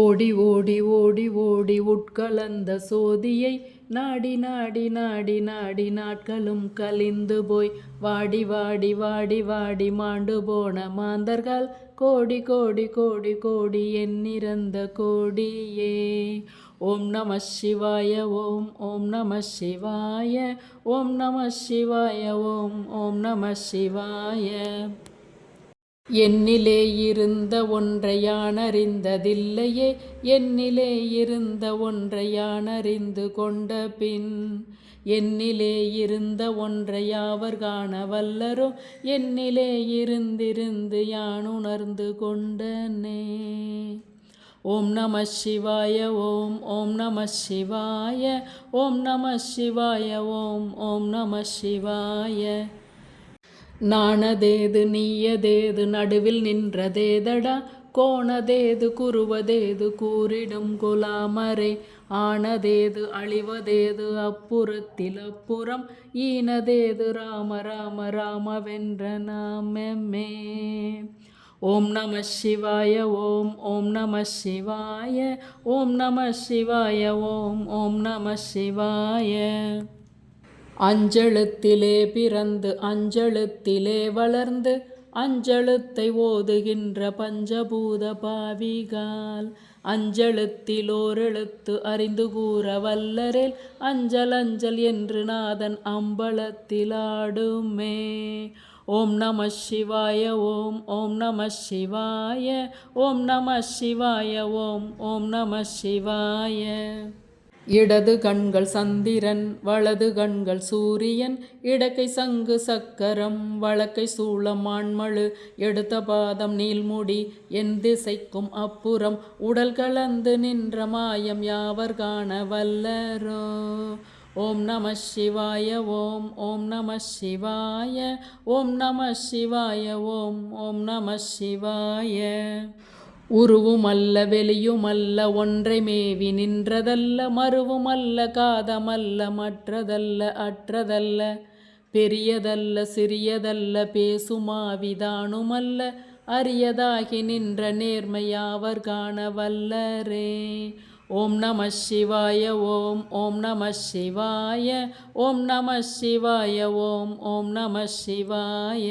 ஓடி ஓடி ஓடி ஓடி உட்கலந்த சோதியை நாடி நாடி நாடி நாடி நாட்களும் கலிந்து போய். வாடி வாடி வாடி வாடி மாண்டு போன மாந்தர்கள் கோடி கோடி கோடி கோடி எண்ணிறந்த கோடியே. ஓம் நம சிவாய ஓம் ஓம் நம சிவாய ஓம் நம சிவாய ஓம் ஓம் நம சிவாய. என்னிலே இருந்த ஒன்றையானறிந்ததில்லையே அறிந்ததில்லையே என்னிலே இருந்த ஒன்றையானறிந்து கொண்ட பின் என்னிலே இருந்த ஒன்றையாவர் காண வல்லரோ என்னிலே இருந்திருந்து யான் உணர்ந்து கொண்டனே. ஓம் நம சிவாய ஓம் ஓம் நம சிவாய ஓம் நம சிவாய ஓம் ஓம் நம சிவாய. நாணதேது நீயதேது நடுவில் நின்றதேதடா? கோணதேது குருவதேது கூறிடும் குலாமரே. ஆனதேது அழிவதேது அப்புறத்தில் அப்புறம் ஈனதேது ராம ராம ராமவென்ற நாமமே. ஓம் நம சிவாய ஓம் ஓம் நம சிவாய ஓம் நம சிவாய ஓம் ஓம் நம சிவாய. அஞ்செழுத்திலே பிறந்து அஞ்செழுத்திலே வளர்ந்து அஞ்செழுத்தை ஓதுகின்ற பஞ்சபூத பாவிகால். அஞ்செழுத்தில் ஓரெழுத்து அறிந்து கூற வல்லரேல் அஞ்சல் அஞ்சல் என்று நாதன் அம்பலத்திலாடுமே. ஓம் நம சிவாய ஓம் ஓம் நம சிவாய ஓம் நம சிவாய ஓம் ஓம் நம சிவாய. இடது கண்கள் சந்திரன் வலது கண்கள் சூரியன் இடக்கை சங்கு சக்கரம் வழக்கை சூளமான்மழு எடுத்த பாதம் நீள்முடி என் திசைக்கும் அப்புறம் உடல் கலந்து நின்ற மாயம் யாவர் காண வல்லரோ? ஓம் நம சிவாய ஓம் ஓம் நம சிவாய ஓம் நம சிவாய ஓம் ஓம் நம சிவாய. உருவுமல்ல வெளியுமல்ல ஒன்றை மேவி நின்றதல்ல மறுவுமல்ல காதமல்ல மற்றதல்ல அற்றதல்ல பெரியதல்ல சிறியதல்ல பேசுமாவிதானுமல்ல அரியதாகி நின்ற நேர்மையாவர் காண வல்லரே ஓம் நம சிவாய ஓம் ஓம் நம சிவாய ஓம் நம சிவாய ஓம் ஓம் நம சிவாய.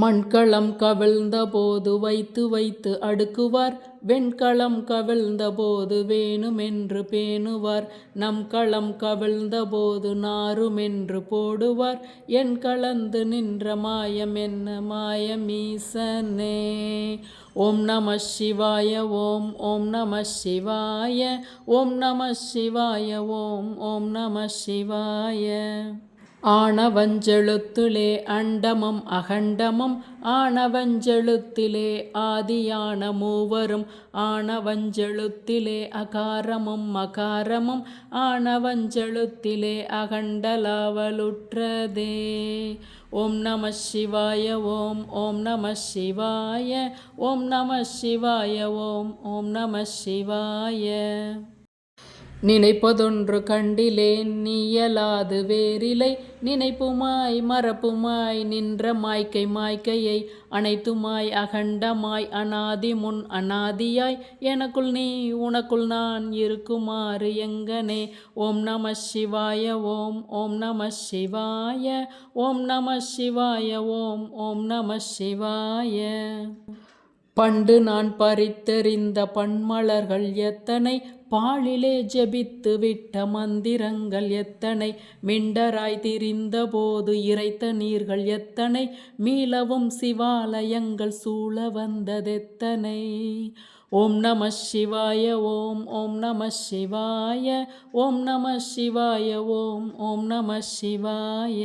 மண்களம் கவிழ்ந்த போது வைத்து வைத்து அடுக்குவார். வெண்களம் கவிழ்ந்த போது வேணுமென்று பேணுவார். நம் களம் கவிழ்ந்த போது நாருமென்று போடுவார். என் கலந்து நின்ற மாயம் என்ன? மாயமீசனே. ஓம் நம சிவாய ஓம் ஓம் நம சிவாய ஓம் நம சிவாய ஓம் ஓம் நம சிவாய. ஆணவஞ்செழுத்திலே அண்டமம் அகண்டமம் ஆணவஞ்செழுத்திலே ஆதியான மூவரும் ஆணவஞ்செழுத்திலே அகாரமும் மகாரமும் ஆணவஞ்செழுத்திலே அகண்டலாவலுற்றதே. ஓம் நம சிவாய ஓம் ஓம் நம சிவாய ஓம் நம சிவாய ஓம் ஓம் நம சிவாய. நினைப்பதொன்று கண்டிலேன் நீயலாது வேறிலை. நினைப்புமாய் மரப்புமாய் நின்ற மாய்க்கை மாய்க்கையை அனைத்துமாய் அகண்டமாய் அனாதி முன் அனாதியாய். எனக்குள் நீ உனக்குள் நான் இருக்குமாறு எங்கனே. ஓம் நம சிவாய ஓம் ஓம் நம சிவாய ஓம் நம சிவாய ஓம் ஓம் நம சிவாய. பண்டு நான் பறித்தெறிந்த பன்மலர்கள் எத்தனை? பாலிலே ஜெபித்து விட்ட மந்திரங்கள் எத்தனை? மிண்டராய் திரிந்த போது இறைத்த நீர்கள் எத்தனை? மீளவும் சிவாலயங்கள் சூழ வந்ததெத்தனை? ஓம் நம சிவாய ஓம் ஓம் நம சிவாய ஓம் நம சிவாய ஓம் ஓம் நம சிவாய.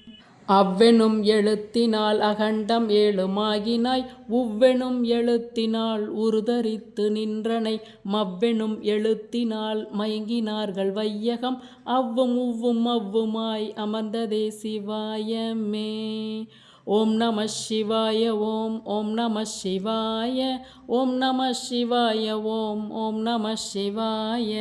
அவ்வெனும் எழுத்தினால் அகண்டம் ஏழுமாகினாய் உவ்வெனும் எழுத்தினால் உருதரித்து நின்றனை மவ்வெனும் எழுத்தினால் மயங்கினார்கள் வையகம் அவ்வும் உவ்வும் அவ்வுமாய் அமர்ந்ததே சிவாயமே. ஓம் நம சிவாய ஓம் ஓம் நம சிவாய ஓம் நம சிவாய ஓம் ஓம் நம சிவாய.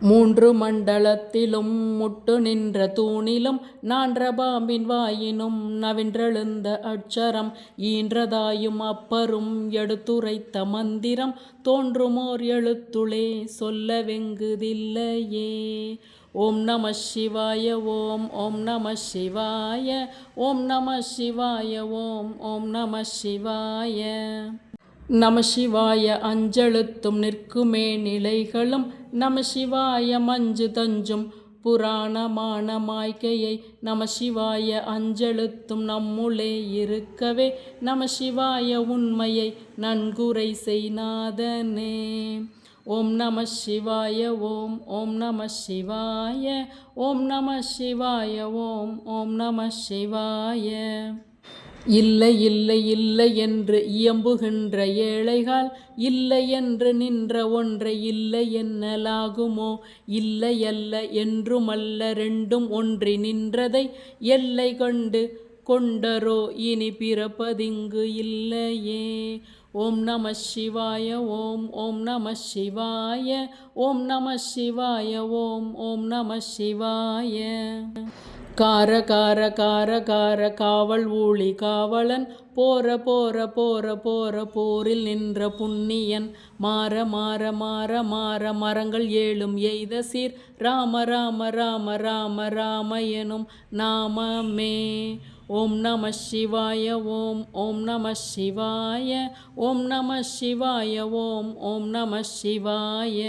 மூன்று மண்டலத்திலும் முட்டு நின்ற தூணிலும் நான்ற பாம்பின் வாயினும் நவின்றெழுந்த அட்சரம் ஈன்றதாயும் அப்பரும் எடுத்துரைத்த மந்திரம் தோன்றுமோர் எழுத்துளே சொல்ல வெங்குதில்லையே ஓம் நம சிவாய ஓம் ஓம் நம சிவாய ஓம் நம சிவாய ஓம் ஓம் நம சிவாய. நம சிவாய அஞ்செழுத்தும் நிற்குமே நிலைகளும். நம சிவாய மஞ்சு தஞ்சும் புராணமான மாய்கையை நம சிவாய அஞ்செழுத்தும் நம்முளே இருக்கவே. நம சிவாய உண்மையை நன்குரை செய்நாதனே. ஓம் நம சிவாய ஓம் ஓம் நம சிவாய ஓம் நம சிவாய ஓம் ஓம் நம சிவாய. இல்லை இல்லை இல்லை என்று இயம்புகின்ற ஏழைகள் இல்லை என்று நின்ற ஒன்றை இல்லை என்னலாகுமோ? இல்லை அல்ல என்றுமல்ல ரெண்டும் ஒன்றி நின்றதை எல்லை கொண்டு கொண்டரோ இனி பிறப்பதிங்கு இல்லையே. ஓம் நம சிவாய ஓம் ஓம் நம சிவாய ஓம் நம சிவாய ஓம் ஓம் நம சிவாய. கார கார கார கார காவல் ஊழி காவலன் போற போற போற போற போரில் நின்ற புண்ணியன் மாற மாற மாற மாற மரங்கள் ஏழும் எய்த சீர் ராம ராம ராம ராம ராம எனும் நாமமே. ஓம் நம சிவாய ஓம் ஓம் நம சிவாய ஓம் நம சிவாய ஓம் ஓம் நம சிவாய.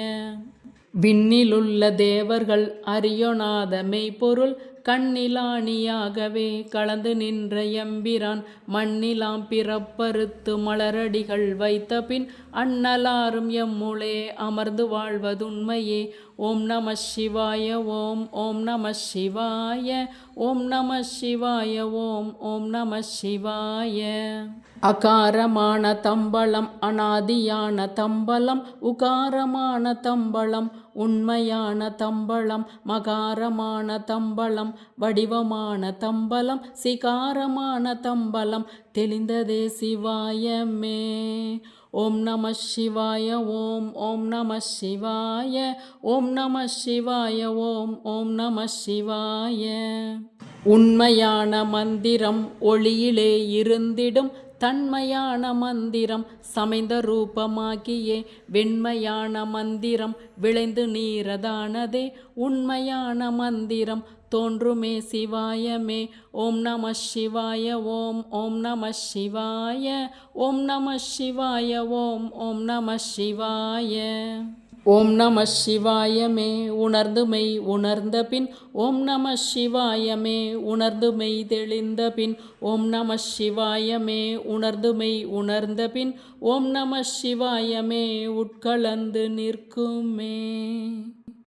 விண்ணிலுள்ள தேவர்கள் அறியொணாத மெய்ப்பொருள் கண்ணிலாணியாகவே கலந்து நின்ற எம்பிரான் மண்ணிலாம் பிறப்பறுத்து மலரடிகள் வைத்த பின் அண்ணலாரும் எம்முளே அமர்ந்து வாழ்வதுண்மையே. ஓம் நம சிவாய ஓம் ஓம் நம சிவாய ஓம் நம சிவாய ஓம் ஓம் நம சிவாய. அகாரமான தம்பளம் அனாதியான தம்பலம் உகாரமான தம்பளம் உண்மையான தம்பளம் மகாரமான தம்பளம் வடிவமான தம்பலம் சிகாரமான தம்பலம் தெளிந்ததே சிவாயமே. ஓம் நம சிவாய ஓம் ஓம் நம சிவாய ஓம் நம சிவாய ஓம் ஓம் நம சிவாய. உண்மையான மந்திரம் ஒளியிலே இருந்திடும் தன்மையான மந்திரம் சமைந்த ரூபமாகியே. வெண்மையான மந்திரம் விளைந்து நீரதானதே. உண்மையான மந்திரம் தோன்றுமே சிவாயமே. ஓம் நம சிவாய ஓம் ஓம் நம சிவாய ஓம் நம சிவாய ஓம் ஓம் நம சிவாய. ஓம் நம சிவாயமே உணர்ந்து மெய் உணர்ந்த பின் ஓம் நம சிவாயமே உணர்ந்து மெய் தெளிந்த பின் ஓம் நம சிவாயமே உணர்ந்து மெய் உணர்ந்த பின் ஓம் நம சிவாயமே உட்கலந்து நிற்குமே.